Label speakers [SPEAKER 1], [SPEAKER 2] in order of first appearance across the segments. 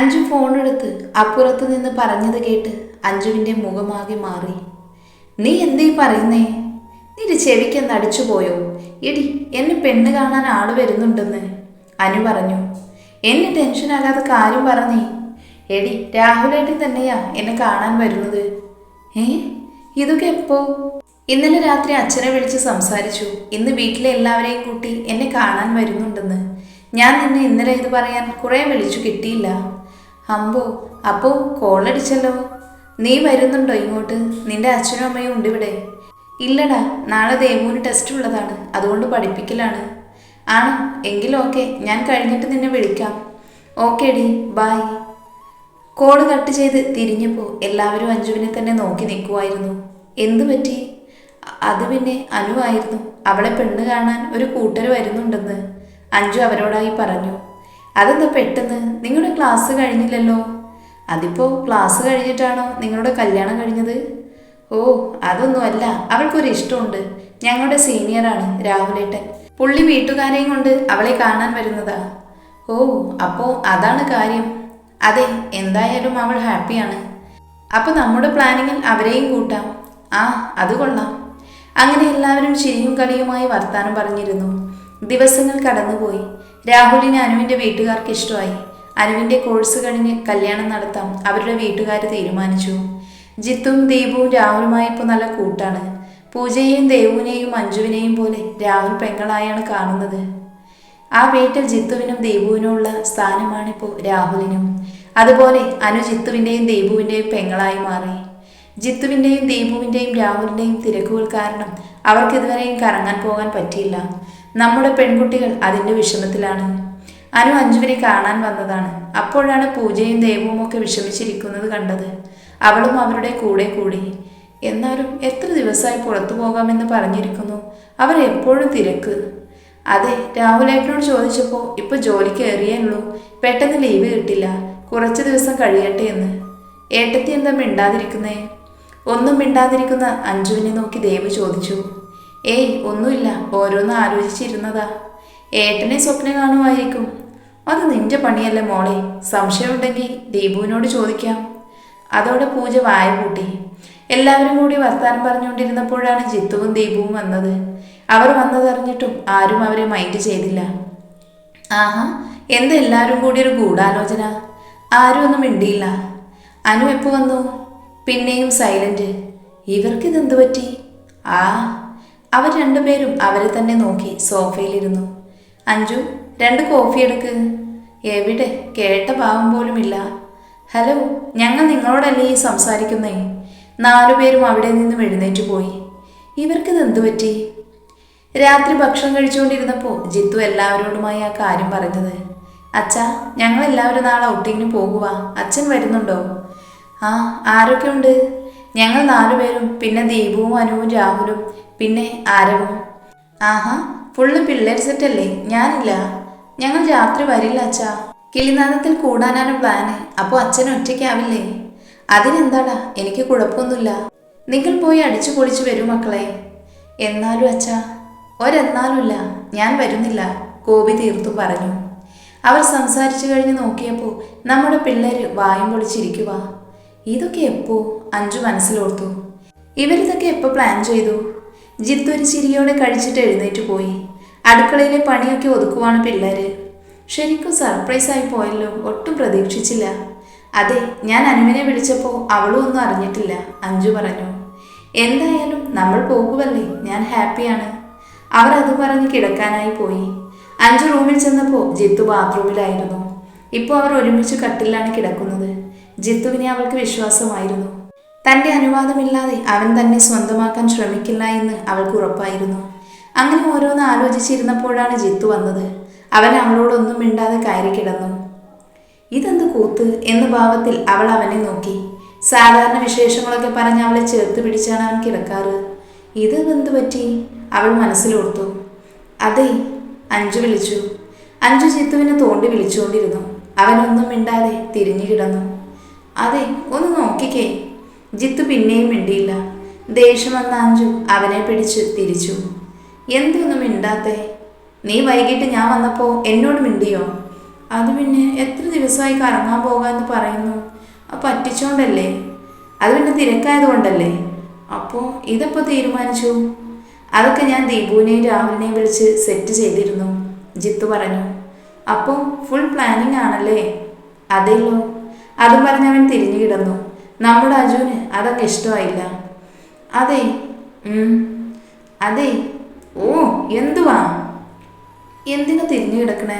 [SPEAKER 1] അഞ്ജു ഫോണെടുത്ത് അപ്പുറത്ത് നിന്ന് പറഞ്ഞത് കേട്ട് അഞ്ജുവിന്റെ മുഖമാകെ മാറി. നീ എന്തേ പറയുന്നേ? നിന്റെ ചെവിക്കെന്ന് അടിച്ചു പോയോ? എടി എന്നെ പെണ്ണ് കാണാൻ ആൾ വരുന്നുണ്ടെന്ന്. അനു പറഞ്ഞു. എന്നെ ടെൻഷനാകാതെ കാര്യം പറഞ്ഞേ. എടി രാഹുലേട്ടൻ തന്നെയാ എന്നെ കാണാൻ വരുന്നത്. ഏ? ഇതൊക്കെ എപ്പോ? ഇന്നലെ രാത്രി അച്ഛനെ വിളിച്ച് സംസാരിച്ചു. ഇന്ന് വീട്ടിലെ എല്ലാവരെയും കൂട്ടി എന്നെ കാണാൻ വരുന്നുണ്ടെന്ന്. ഞാൻ നിന്നെ ഇന്നലെ ഇത് പറയാൻ കുറേ വിളിച്ചു കിട്ടിയില്ല. അമ്പോ അപ്പോ കോളടിച്ചല്ലോ നീ വരുന്നുണ്ടോ ഇങ്ങോട്ട്? നിന്റെ അച്ഛനും അമ്മയും ഉണ്ട് ഇവിടെ. ഇല്ലടാ നാളെ ദേവൂന് ടെസ്റ്റ് ഉള്ളതാണ്. അതുകൊണ്ട് പഠിപ്പിക്കലാണ്. ആണോ എങ്കിലും ഓക്കെ ഞാൻ കഴിഞ്ഞിട്ട് നിന്നെ വിളിക്കാം. ഓക്കെ ഡി ബായ് കോൾ കട്ട് ചെയ്ത് തിരിഞ്ഞപ്പോൾ എല്ലാവരും അഞ്ജുവിനെ തന്നെ നോക്കി നിൽക്കുമായിരുന്നു എന്തു പറ്റി? അത് പിന്നെ അനുവായിരുന്നു അവളെ പെണ്ണ് കാണാൻ ഒരു കൂട്ടർ വരുന്നുണ്ടെന്ന് അഞ്ജു അവരോടായി പറഞ്ഞു. അതെന്താ പെട്ടെന്ന്? നിങ്ങളുടെ ക്ലാസ് കഴിഞ്ഞില്ലല്ലോ. അതിപ്പോ ക്ലാസ് കഴിഞ്ഞിട്ടാണോ നിങ്ങളുടെ കല്യാണം കഴിഞ്ഞത്? ഓ അതൊന്നുമല്ല. അവൾക്കൊരു ഇഷ്ടമുണ്ട്. ഞങ്ങളുടെ സീനിയറാണ് രാഹുലേട്ടൻ. പുള്ളി വീട്ടുകാരെയും കൊണ്ട് അവളെ കാണാൻ വരുന്നതാ. ഓ അപ്പോൾ അതാണ് കാര്യം. അതെ എന്തായാലും അവൾ ഹാപ്പിയാണ്. അപ്പോൾ നമ്മുടെ പ്ലാനിങ്ങിൽ അവരെയും കൂട്ടാം. ആ അത് കൊള്ളാം. അങ്ങനെ എല്ലാവരും ചിരിയും കളിയുമായി വർത്താനം പറഞ്ഞിരുന്നു. ദിവസങ്ങൾ കടന്നുപോയി. രാഹുലിന് അനുവിന്റെ വീട്ടുകാർക്ക് ഇഷ്ടമായി. അനുവിന്റെ കോഴ്സ് കഴിഞ്ഞ് കല്യാണം നടത്താം അവരുടെ വീട്ടുകാർ തീരുമാനിച്ചു. ജിത്തും ദീപുവും രാഹുലുമായി ഇപ്പോൾ നല്ല കൂട്ടാണ്. പൂജയെയും ദേവുവിനെയും മഞ്ജുവിനെയും പോലെ രാഹുൽ പെങ്ങളായാണ് കാണുന്നത്. ആ വീട്ടിൽ ജിത്തുവിനും ദീപുവിനുമുള്ള സ്ഥാനമാണിപ്പോൾ രാഹുലിനും. അതുപോലെ അനു ജിത്തുവിന്റെയും ദീപുവിന്റെയും പെങ്ങളായി മാറി. ജിത്തുവിന്റെയും ദീപുവിന്റെയും രാഹുലിന്റെയും തിരക്കുകൾ കാരണം അവർക്ക് ഇതുവരെയും കറങ്ങാൻ പോകാൻ പറ്റിയില്ല. നമ്മുടെ പെൺകുട്ടികൾ അതിന്റെ വിഷമത്തിലാണ്. അനു അഞ്ജുവിനെ കാണാൻ വന്നതാണ്. അപ്പോഴാണ് പൂജയും ദേവവും ഒക്കെ വിഷമിച്ചിരിക്കുന്നത് കണ്ടത്. അവളും അവരുടെ കൂടെ കൂടി. എന്നാലും എത്ര ദിവസമായി പുറത്തു പോകാമെന്ന് പറഞ്ഞിരിക്കുന്നു. അവർ എപ്പോഴും തിരക്ക്. അതെ രാഹുലേട്ടനോട് ചോദിച്ചപ്പോൾ ഇപ്പൊ ജോലി കയറിയേയുള്ളൂ പെട്ടെന്ന് ലീവ് കിട്ടില്ല. കുറച്ച് ദിവസം കഴിയട്ടെ എന്ന്. ഏട്ടത്തി എന്താ മിണ്ടാതിരിക്കുന്നേ? ഒന്നും മിണ്ടാതിരിക്കുന്ന അഞ്ജുവിനെ നോക്കി ദേവ് ചോദിച്ചു. ഏയ് ഒന്നുമില്ല. ഓരോന്ന് ആലോചിച്ചിരുന്നതാ. ഏട്ടനെ സ്വപ്നം കാണുമായിരിക്കും. അത് നിന്റെ പണിയല്ലേ മോളെ. സംശയമുണ്ടെങ്കിൽ ദീപുവിനോട് ചോദിക്കാം. അതോടെ പൂജ വായ കൂട്ടി എല്ലാവരും കൂടി വർത്താനം പറഞ്ഞുകൊണ്ടിരുന്നപ്പോഴാണ് ജിത്തുവും ദീപുവും വന്നത്. അവർ വന്നതറിഞ്ഞിട്ടും ആരും അവരെ മൈൻഡ് ചെയ്തില്ല. ആഹാ എന്താ എല്ലാവരും കൂടി ഒരു ഗൂഢാലോചന? ആരും ഒന്നും മിണ്ടിയില്ല. അനു എപ്പോ വന്നു? പിന്നെയും സൈലന്റ് ഇവർക്കിതെന്തു പറ്റി? ആ അവർ രണ്ടുപേരും അവരെ തന്നെ നോക്കി സോഫയിലിരുന്നു. അഞ്ജു രണ്ട് കോഫി എടുക്ക്. എവിടെ? കേട്ട പാവം പോലുമില്ല. ഹലോ ഞങ്ങൾ നിങ്ങളോടല്ലേ ഈ സംസാരിക്കുന്നേ? നാലുപേരും അവിടെ നിന്നും എഴുന്നേറ്റ് പോയി. ഇവർക്കിത് എന്തു പറ്റി? രാത്രി ഭക്ഷണം കഴിച്ചുകൊണ്ടിരുന്നപ്പോൾ ജിത്തു എല്ലാവരോടുമായി ആ കാര്യം പറഞ്ഞത്. അച്ഛാ ഞങ്ങൾ എല്ലാവരും നാളെ ഔട്ടിങ്ങിന് പോകുക അച്ഛൻ വരുന്നുണ്ടോ? ആ ആരൊക്കെയുണ്ട്? ഞങ്ങൾ നാലുപേരും പിന്നെ ദീപുവും അനുവും രാഹുലും പിന്നെ ആരവും? ആഹാ ഫുള്ള് പിള്ളേർ സെറ്റല്ലേ ഞാനില്ല. ഞങ്ങൾ രാത്രി വരില്ല അച്ഛാ. കിളിനാദത്തിൽ കൂടാനാണ് പ്ലാന് അപ്പോൾ അച്ഛൻ ഒറ്റയ്ക്കാവില്ലേ? അതിനെന്താടാ? എനിക്ക് കുഴപ്പമൊന്നുമില്ല. നിങ്ങൾ പോയി അടിച്ചു പൊളിച്ചു വരൂ മക്കളെ. എന്നാലും അച്ഛാ ഒരെന്നാലുമില്ല ഞാൻ വരുന്നില്ല. ഗോപി തീർത്തു പറഞ്ഞു. അവർ സംസാരിച്ചു കഴിഞ്ഞ് നോക്കിയപ്പോൾ നമ്മുടെ പിള്ളേര് വായും പൊളിച്ചിരിക്കുക ഇതൊക്കെ എപ്പോ? അഞ്ചു മനസ്സിലോർത്തു. ഇവരിതൊക്കെ എപ്പോ പ്ലാൻ ചെയ്തു? ജിത്തു ഒരു ചിരിയോടെ കഴിച്ചിട്ട് എഴുന്നേറ്റ് പോയി. അടുക്കളയിലെ പണിയൊക്കെ ഒതുക്കുവാണ് പിള്ളേര്. ശരിക്കും സർപ്രൈസ് ആയി പോയല്ലോ ഒട്ടും പ്രതീക്ഷിച്ചില്ല. അതെ ഞാൻ അനുവിനെ വിളിച്ചപ്പോൾ അവളും ഒന്നും അറിഞ്ഞിട്ടില്ല അഞ്ജു പറഞ്ഞു. എന്തായാലും നമ്മൾ പോകുമല്ലേ ഞാൻ ഹാപ്പിയാണ്. അവർ അത് പറഞ്ഞ് കിടക്കാനായി പോയി. അഞ്ചു റൂമിൽ ചെന്നപ്പോൾ ജിത്തു ബാത്റൂമിലായിരുന്നു. ഇപ്പോൾ അവർ ഒരുമിച്ച് കട്ടിലാണ് കിടക്കുന്നത്. ജിത്തുവിനെ അവൾക്ക് വിശ്വാസമായിരുന്നു. തന്റെ അനുവാദമില്ലാതെ അവൻ തന്നെ സ്വന്തമാക്കാൻ ശ്രമിക്കില്ല എന്ന് അവൾക്ക് ഉറപ്പായിരുന്നു. അങ്ങനെ ഓരോന്ന് ആലോചിച്ചിരുന്നപ്പോഴാണ് ജിത്തു വന്നത്. അവൻ അവളോടൊന്നും മിണ്ടാതെ കയറി കിടന്നു. ഇതെന്ത് കൂത്ത്? എന്ന ഭാവത്തിൽ അവൾ അവനെ നോക്കി. സാധാരണ വിശേഷങ്ങളൊക്കെ പറഞ്ഞ് അവളെ ചേർത്ത് പിടിച്ചാണ് അവൻ കിടക്കാറ്. ഇത് എന്ത് പറ്റി? അവൾ മനസ്സിലോർത്തു. അതെ അഞ്ചു വിളിച്ചു. അഞ്ചു ജിത്തുവിനെ തോണ്ടി വിളിച്ചുകൊണ്ടിരുന്നു. അവനൊന്നും മിണ്ടാതെ തിരിഞ്ഞു കിടന്നു. അതെ ഒന്ന് നോക്കിക്കേ ജിത്തു പിന്നെയും മിണ്ടിയില്ല. ദേഷ്യം വന്ന അവനെ പിടിച്ച് തിരിച്ചു. എന്തൊന്നും മിണ്ടാത്തേ? നീ വൈകിട്ട് ഞാൻ വന്നപ്പോൾ എന്നോട് മിണ്ടിയോ? അത് പിന്നെ എത്ര ദിവസമായി കറങ്ങാൻ പോകാമെന്ന് പറയുന്നു. അപ്പം പറ്റിച്ചോണ്ടല്ലേ? അത് പിന്നെ തിരക്കായതുകൊണ്ടല്ലേ? അപ്പോൾ ഇതപ്പോൾ തീരുമാനിച്ചു? അതൊക്കെ ഞാൻ ദീപുവിനെയും രാഹുലിനെയും വിളിച്ച് സെറ്റ് ചെയ്തിരുന്നു. ജിത്തു പറഞ്ഞു അപ്പോൾ ഫുൾ പ്ലാനിങ് ആണല്ലേ? അതെല്ലോ അതും പറഞ്ഞ് അവൻ തിരിഞ്ഞു കിടന്നു. നമ്മുടെ അജുവിന് അതൊക്കെ ഇഷ്ടമായില്ല. അതെ അതെ. ഓ എന്തുവാ? എന്തിനു തിരിഞ്ഞു കിടക്കണേ?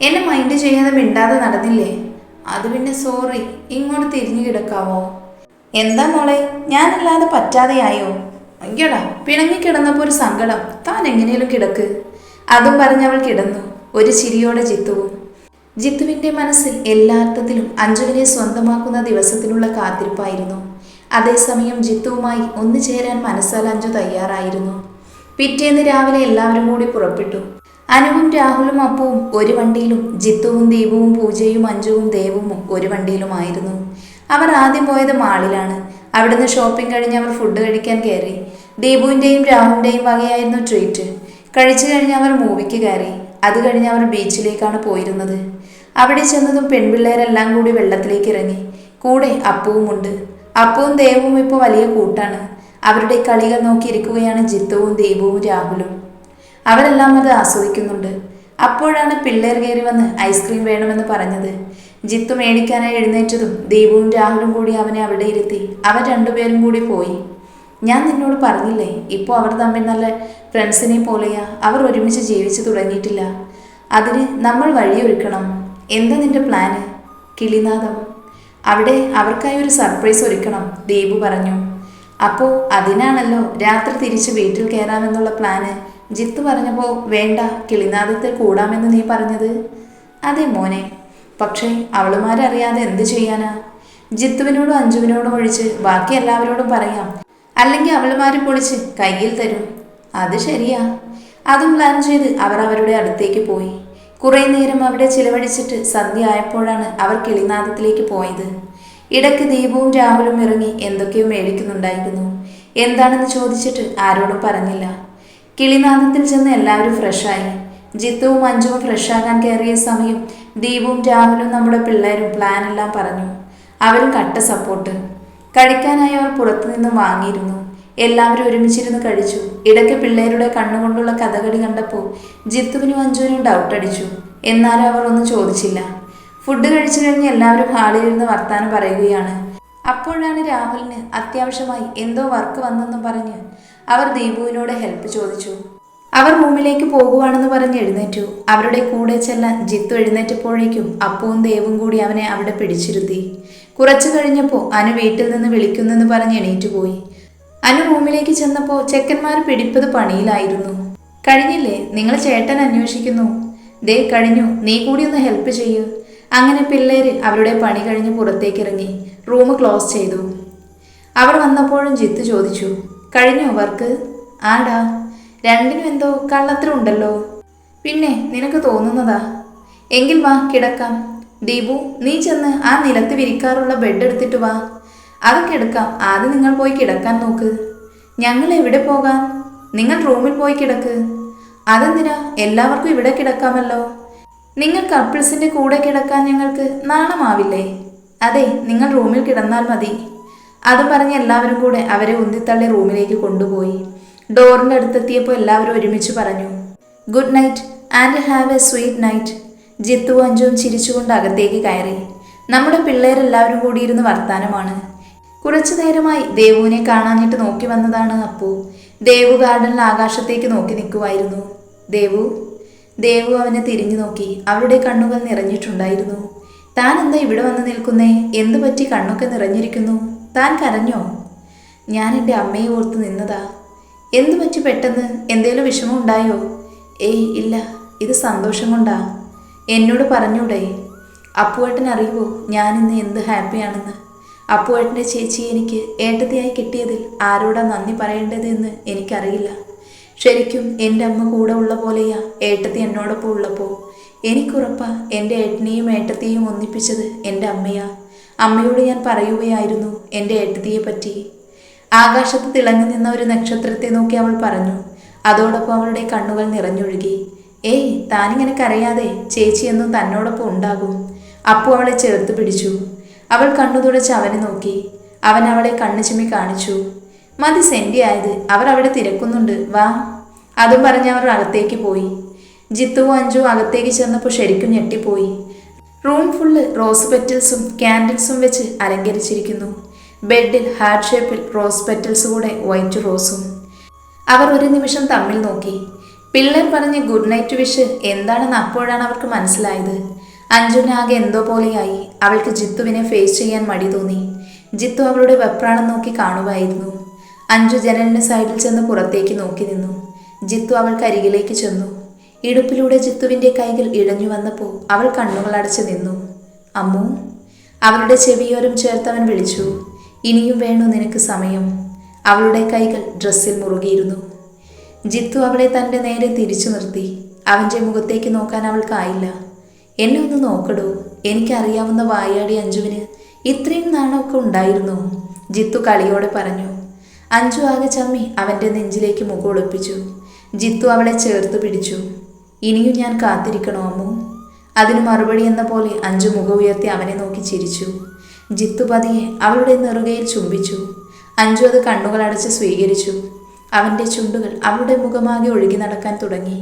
[SPEAKER 1] എന്നെ മൈൻഡ് ചെയ്യാതെ മിണ്ടാതെ നടന്നില്ലേ? അത് പിന്നെ സോറി ഇങ്ങോട്ട് തിരിഞ്ഞു കിടക്കാവോ? എന്താ മോളെ ഞാനല്ലാതെ പറ്റാതെയായോ? അയ്യടാ പിണങ്ങിക്കിടന്നപ്പോൾ ഒരു സങ്കടം. താൻ എങ്ങനെയും കിടക്ക്. അതും പറഞ്ഞ് അവൾ കിടന്നു. ഒരു ചിരിയോടെ ജിത്തുവും ജിത്തുവിന്റെ മനസ്സിൽ എല്ലാർത്ഥത്തിലും അഞ്ജുവിനെ സ്വന്തമാക്കുന്ന ദിവസത്തിനുള്ള കാത്തിരിപ്പായിരുന്നു. അതേസമയം ജിത്തുവുമായി ഒന്നു ചേരാൻ മനസ്സാൽ അഞ്ജു തയ്യാറായിരുന്നു. പിറ്റേന്ന് രാവിലെ എല്ലാവരും കൂടി പുറപ്പെട്ടു. അനുവും രാഹുലും അപ്പുവും ഒരു വണ്ടിയിലും ജിത്തുവും ദീപവും പൂജയും അഞ്ജുവും ദേവും ഒരു വണ്ടിയിലുമായിരുന്നു. അവർ ആദ്യം പോയത് മാളിലാണ്. അവിടുന്ന് ഷോപ്പിംഗ് കഴിഞ്ഞ് അവർ ഫുഡ് കഴിക്കാൻ കയറി. ദീപുവിന്റെയും രാഹുലിന്റെയും വകയായിരുന്നു ട്രീറ്റ് കഴിച്ചു കഴിഞ്ഞ് അവർ മൂവിക്ക് കയറി. അത് കഴിഞ്ഞ് അവർ ബീച്ചിലേക്കാണ് പോയിരുന്നത്. അവിടെ ചെന്നതും പെൺപിള്ളേരെല്ലാം കൂടി വെള്ളത്തിലേക്ക് ഇറങ്ങി കൂടെ അപ്പുവുമുണ്ട്. അപ്പുവും ദേവും ഇപ്പോൾ വലിയ കൂട്ടാണ്. അവരുടെ കളികൾ നോക്കിയിരിക്കുകയാണ് ജിത്തുവും ദീപവും രാഹുലും. അവരെല്ലാം അത് ആസ്വദിക്കുന്നുണ്ട്. അപ്പോഴാണ് പിള്ളേർ കയറി വന്ന് ഐസ്ക്രീം വേണമെന്ന് പറഞ്ഞത്. ജിത്തു മേടിക്കാനായി എഴുന്നേറ്റതും ദീപുവും രാഹുലും കൂടി അവനെ അവിടെ ഇരുത്തി. അവർ രണ്ടുപേരും കൂടി പോയി. ഞാൻ നിന്നോട് പറഞ്ഞില്ലേ ഇപ്പോൾ അവർ തമ്മിൽ നല്ല ഫ്രണ്ട്സിനെ പോലെയാ. അവർ ഒരുമിച്ച് ജീവിച്ചു തുടങ്ങിയിട്ടില്ല. അതിന് നമ്മൾ വഴിയൊരുക്കണം. എന്താ നിന്റെ പ്ലാന് കിളിനാഥം. അവിടെ അവർക്കായി ഒരു സർപ്രൈസ് ഒരുക്കണം ദീപു പറഞ്ഞു. അപ്പോൾ അതിനാണല്ലോ രാത്രി തിരിച്ച് വീട്ടിൽ കയറാമെന്നുള്ള പ്ലാന് ജിത്ത് പറഞ്ഞപ്പോൾ വേണ്ട കിളിനാഥത്തിൽ കൂടാമെന്ന് നീ പറഞ്ഞത്. അതെ മോനെ പക്ഷേ അവളുമാരറിയാതെ എന്ത് ചെയ്യാനാ? ജിത്തുവിനോടും അഞ്ജുവിനോടും ഒഴിച്ച് ബാക്കി എല്ലാവരോടും പറയാം. അല്ലെങ്കിൽ അവളുമാര് പൊളിച്ച് കയ്യിൽ തരും. അത് ശരിയാ. അതും പ്ലാൻ ചെയ്ത് അവർ അവരുടെ അടുത്തേക്ക് പോയി. കുറേ നേരം അവിടെ ചിലവഴിച്ചിട്ട് സന്ധ്യ ആയപ്പോഴാണ് അവർ കിളിനാദത്തിലേക്ക് പോയത്. ഇടയ്ക്ക് ദീപവും രാഹുലും ഇറങ്ങി എന്തൊക്കെയോ മേടിക്കുന്നുണ്ടായിരുന്നു. എന്താണെന്ന് ചോദിച്ചിട്ട് ആരോടും പറഞ്ഞില്ല. കിളിനാദത്തിൽ ചെന്ന് എല്ലാവരും ഫ്രഷായി ജിത്തുവും അഞ്ജുവും ഫ്രഷാകാൻ കയറിയ സമയം ദീപവും രാഹുലും നമ്മുടെ പിള്ളേരും പ്ലാൻ എല്ലാം പറഞ്ഞു. അവരും കട്ട സപ്പോർട്ട് കഴിക്കാനായി അവർ പുറത്തുനിന്നും വാങ്ങിയിരുന്നു. എല്ലാവരും ഒരുമിച്ചിരുന്ന് കഴിച്ചു. ഇടയ്ക്ക് പിള്ളേരുടെ കണ്ണുകൊണ്ടുള്ള കഥകളി കണ്ടപ്പോൾ ജിത്തുവിനും അഞ്ജുവിനും ഡൗട്ട് അടിച്ചു. എന്നാലും അവർ ഒന്നും ചോദിച്ചില്ല. ഫുഡ് കഴിച്ചു കഴിഞ്ഞ് എല്ലാവരും ഹാളിലിരുന്ന് വർത്താനം പറയുകയാണ്. അപ്പോഴാണ് രാഹുലിന് അത്യാവശ്യമായി എന്തോ വർക്ക് വന്നെന്നും പറഞ്ഞ് അവർ ദീപുവിനോട് ഹെൽപ്പ് ചോദിച്ചു. അവർ റൂമിലേക്ക് പോകുവാണെന്ന് പറഞ്ഞ് എഴുന്നേറ്റു. അവരുടെ കൂടെ ചെല്ലാൻ ജിത്തു എഴുന്നേറ്റപ്പോഴേക്കും അപ്പവും ദേവും കൂടി അവനെ അവിടെ പിടിച്ചിരുത്തി. കുറച്ചു കഴിഞ്ഞപ്പോൾ അനു വീട്ടിൽ നിന്ന് വിളിക്കുന്നെന്ന് പറഞ്ഞ് എണീറ്റു പോയി. അനു റൂമിലേക്ക് ചെന്നപ്പോൾ ചെക്കന്മാർ പിടിപ്പത് പണിയിലായിരുന്നു. കഴിഞ്ഞില്ലേ? നിങ്ങൾ ചേട്ടൻ അന്വേഷിക്കുന്നു. ദേ കഴിഞ്ഞു. നീ കൂടി ഒന്ന് ഹെൽപ്പ് ചെയ്യൂ. അങ്ങനെ പിള്ളേര് അവരുടെ പണി കഴിഞ്ഞ് പുറത്തേക്ക് ഇറങ്ങി റൂം ക്ലോസ് ചെയ്തു. അവർ വന്നപ്പോഴും ജിത്ത് ചോദിച്ചു കഴിഞ്ഞോ വർക്ക്? ആടാ രണ്ടിനും എന്തോ കള്ളത്തിലുണ്ടല്ലോ പിന്നെ നിനക്ക് തോന്നുന്നതാ? എങ്കിൽ വാ കിടക്കാം. ദീപു നീ ചെന്ന് ആ നിലത്ത് വിരിക്കാറുള്ള ബെഡ് എടുത്തിട്ട് വാ. അതൊക്കെ എടുക്കാം. ആദ്യം നിങ്ങൾ പോയി കിടക്കാൻ നോക്ക്. ഞങ്ങൾ എവിടെ പോകാം? നിങ്ങൾ റൂമിൽ പോയി കിടക്ക്. അതെന്തിനാ? എല്ലാവർക്കും ഇവിടെ കിടക്കാമല്ലോ. നിങ്ങൾ കപ്പിൾസിന്റെ കൂടെ കിടക്കാൻ ഞങ്ങൾക്ക് നാണമാവില്ലേ? അതെ നിങ്ങൾ റൂമിൽ കിടന്നാൽ മതി. അത് പറഞ്ഞ് എല്ലാവരും കൂടെ അവരെ ഉന്തിത്തള്ളി റൂമിലേക്ക് കൊണ്ടുപോയി. ഡോറിന്റെ അടുത്തെത്തിയപ്പോൾ എല്ലാവരും ഒരുമിച്ച് പറഞ്ഞു good night and have a sweet night Jithu അഞ്ചും ചിരിച്ചുകൊണ്ട് അകത്തേക്ക് കയറി. നമ്മുടെ പിള്ളേരെല്ലാവരും കൂടിയിരുന്ന് വർത്താനമാണ്. കുറച്ചു നേരമായി ദേവുവിനെ കാണാനിട്ട് നോക്കി വന്നതാണ് അപ്പു. ദേവു ഗാർഡനിൽ ആകാശത്തേക്ക് നോക്കി നിൽക്കുമായിരുന്നു ദേവു ദേവു അവനെ തിരിഞ്ഞു നോക്കി. അവരുടെ കണ്ണുകൾ നിറഞ്ഞിട്ടുണ്ടായിരുന്നു. താൻ എന്താ ഇവിടെ വന്ന് നിൽക്കുന്നേ? എന്തു പറ്റി കണ്ണൊക്കെ നിറഞ്ഞിരിക്കുന്നു? താൻ കരഞ്ഞോ? ഞാൻ എന്റെ അമ്മയെ ഓർത്ത് നിന്നതാ. എന്തു പറ്റി പെട്ടെന്ന്? എന്തേലും വിഷമം ഉണ്ടായോ? ഏയ് ഇല്ല. ഇത് സന്തോഷം കൊണ്ടാ. എന്നോട് പറഞ്ഞൂടെ. അപ്പുവേട്ടൻ അറിയുമോ ഞാനിന്ന് എന്ത് ഹാപ്പിയാണെന്ന് അപ്പുവേട്ടന്റെ ചേച്ചി എനിക്ക് ഏട്ടത്തിയായി കിട്ടിയതിൽ ആരോടാ നന്ദി പറയേണ്ടത് എന്ന് എനിക്കറിയില്ല. ശരിക്കും എന്റെ അമ്മ കൂടെ ഉള്ള പോലെയാ ഏട്ടത്തി എന്നോടൊപ്പം ഉള്ളപ്പോൾ എനിക്കുറപ്പാ എന്റെ ഏട്ടനെയും ഏട്ടത്തെയും ഒന്നിപ്പിച്ചത് എന്റെ അമ്മയാ. അമ്മയോട് ഞാൻ പറയുകയായിരുന്നു എന്റെ ഏട്ടത്തിയെ പറ്റി. ആകാശത്ത് തിളങ്ങി നിന്ന ഒരു നക്ഷത്രത്തെ നോക്കി അവൾ പറഞ്ഞു. അതോടൊപ്പം അവളുടെ കണ്ണുകൾ നിറഞ്ഞൊഴുകി. ഏയ് താനിങ്ങനെ കരയാതെ ചേച്ചിയെന്നും തന്നോടൊപ്പം ഉണ്ടാകും. അപ്പോൾ അവളെ ചേർത്ത് പിടിച്ചു. അവൾ കണ്ണു തുടച്ച് അവനെ നോക്കി. അവൻ അവളെ കണ്ണു ചിമ്മി കാണിച്ചു. മതി സെന്റി ആയത്. അവർ അവിടെ തിരക്കുന്നുണ്ട്. വാ. അതും പറഞ്ഞ് അവർ അകത്തേക്ക് പോയി. ജിത്തുവും അഞ്ചുവും അകത്തേക്ക് ചെന്നപ്പോൾ ശരിക്കും ഞെട്ടിപ്പോയി. റൂം ഫുള്ള് റോസ് പെറ്റൽസും ക്യാൻഡിൽസും വെച്ച് അലങ്കരിച്ചിരിക്കുന്നു. ബെഡിൽ ഹാർട്ട് ഷേപ്പിൽ റോസ് പെറ്റൽസ് കൂടെ വൈറ്റ് റോസും. അവർ ഒരു നിമിഷം തമ്മിൽ നോക്കി. പിള്ളേർ പറഞ്ഞ് ഗുഡ് നൈറ്റ് വിഷ് എന്താണെന്ന് അപ്പോഴാണ് അവർക്ക് മനസ്സിലായത്. അഞ്ജുനാകെ എന്തോ പോലെയായി. അവൾക്ക് ജിത്തുവിനെ ഫേസ് ചെയ്യാൻ മടി തോന്നി. ജിത്തു അവളുടെ വെപ്രാണം നോക്കി കാണുമായിരുന്നു. അഞ്ജു ജനലിന് സൈഡിൽ ചെന്ന് പുറത്തേക്ക് നോക്കി നിന്നു. ജിത്തു അവൾക്ക് അരികിലേക്ക് ചെന്നു. ഇടുപ്പിലൂടെ ജിത്തുവിന്റെ കൈകൾ ഇഴഞ്ഞു വന്നപ്പോൾ അവൾ കണ്ണുകൾ അടച്ചു നിന്നു. അമ്മു അവളുടെ ചെവിയോരം ചേർത്തവൻ വിളിച്ചു. ഇനിയും വേണു നിനക്ക് സമയം? അവളുടെ കൈകൾ ഡ്രസ്സിൽ മുറുകിയിരുന്നു. ജിത്തു അവളെ തന്റെ നേരെ തിരിച്ചു നിർത്തി. അവന്റെ മുഖത്തേക്ക് നോക്കാൻ അവൾക്കായില്ല എന്നെ ഒന്ന് നോക്കടൂ. എനിക്കറിയാവുന്ന വായാടി അഞ്ജുവിന് ഇത്രയും നാണമൊക്കെ ഉണ്ടായിരുന്നു. ജിത്തു കളിയോടെ പറഞ്ഞു. അഞ്ജു ആകെ ചമ്മി അവന്റെ നെഞ്ചിലേക്ക് മുഖം ഒളിപ്പിച്ചു. ജിത്തു അവളെ ചേർത്ത് പിടിച്ചു. ഇനിയും ഞാൻ കാത്തിരിക്കണോ അമ്മു? അതിന് മറുപടി എന്ന പോലെ അഞ്ജു മുഖം ഉയർത്തി അവനെ നോക്കി ചിരിച്ചു. ജിത്തു പതിയെ അവളുടെ നെറുകയിൽ ചുംബിച്ചു. അഞ്ജു അത് കണ്ണുകൾ അടച്ച് സ്വീകരിച്ചു. അവന്റെ ചുണ്ടുകൾ അവളുടെ മുഖമാകെ ഒഴുകി നടക്കാൻ തുടങ്ങി.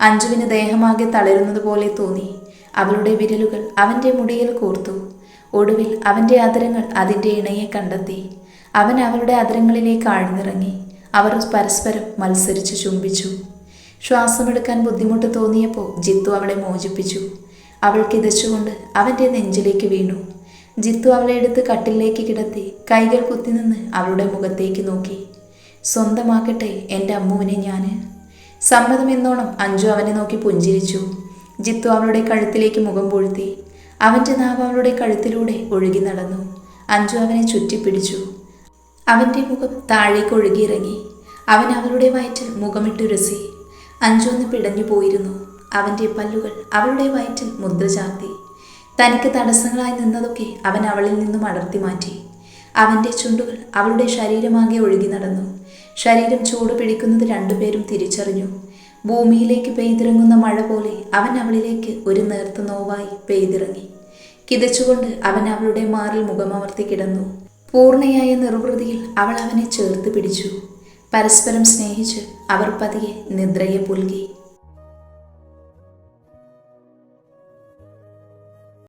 [SPEAKER 1] അഞ്ജുവിന് ദേഹമാകെ തളരുന്നത് പോലെ തോന്നി. അവളുടെ വിരലുകൾ അവന്റെ മുടിയിൽ കോർത്തു. ഒടുവിൽ അവന്റെ അതരങ്ങൾ അതിന്റെ ഇണയെ കണ്ടെത്തി. അവൻ അവളുടെ അതരങ്ങളിലേക്ക് ആഴ്ന്നിറങ്ങി. അവർ പരസ്പരം മത്സരിച്ച് ചുംബിച്ചു. ശ്വാസമെടുക്കാൻ ബുദ്ധിമുട്ട് തോന്നിയപ്പോൾ ജിത്തു അവളെ മോചിപ്പിച്ചു. അവൾ കിതച്ചുകൊണ്ട് അവന്റെ നെഞ്ചിലേക്ക് വീണു. ജിത്തു അവളെ എടുത്ത് കട്ടിലേക്ക് കിടത്തി കൈകൾ കുത്തി നിന്ന് അവളുടെ മുഖത്തേക്ക് നോക്കി. സ്വന്തമാക്കട്ടെ എന്റെ അമ്മുവിനെ ഞാൻ സമ്മതമെന്നോണം അഞ്ജു അവനെ നോക്കി പുഞ്ചിരിച്ചു. ജിത്തു അവളുടെ കഴുത്തിലേക്ക് മുഖം പൊഴുത്തി. അവന്റെ നാവ് അവളുടെ കഴുത്തിലൂടെ ഒഴുകി നടന്നു. അഞ്ജു അവനെ ചുറ്റിപ്പിടിച്ചു അവന്റെ മുഖം താഴേക്ക് ഒഴുകിയിറങ്ങി. അവൻ അവളുടെ വയറ്റിൽ മുഖമിട്ടുരസി അഞ്ജു ഒന്ന് പിടഞ്ഞു പോയിരുന്നു. അവന്റെ പല്ലുകൾ അവളുടെ വയറ്റിൽ മുദ്ര ചാർത്തി. തനിക്ക് തടസ്സങ്ങളായി നിന്നതൊക്കെ അവൻ അവളിൽ നിന്നും അടർത്തി മാറ്റി. അവന്റെ ചുണ്ടുകൾ അവളുടെ ശരീരമാകെ ഒഴുകി നടന്നു. ശരീരം ചൂട് പിടിക്കുന്നത് രണ്ടുപേരും തിരിച്ചറിഞ്ഞു. ഭൂമിയിലേക്ക് പെയ്തിറങ്ങുന്ന മഴ പോലെ അവൻ അവളിലേക്ക് ഒരു നേർത്ത നോവായി പെയ്തിറങ്ങി. കിതച്ചുകൊണ്ട് അവൻ അവളുടെ മാറിൽ മുഖമമർത്തി കിടന്നു. പൂർണയായ നിർവൃതിയിൽ അവൾ അവനെ ചേർത്ത് പിടിച്ചു. പരസ്പരം സ്നേഹിച്ച് അവർ പതിയെ നിദ്രയെ പുൽകി.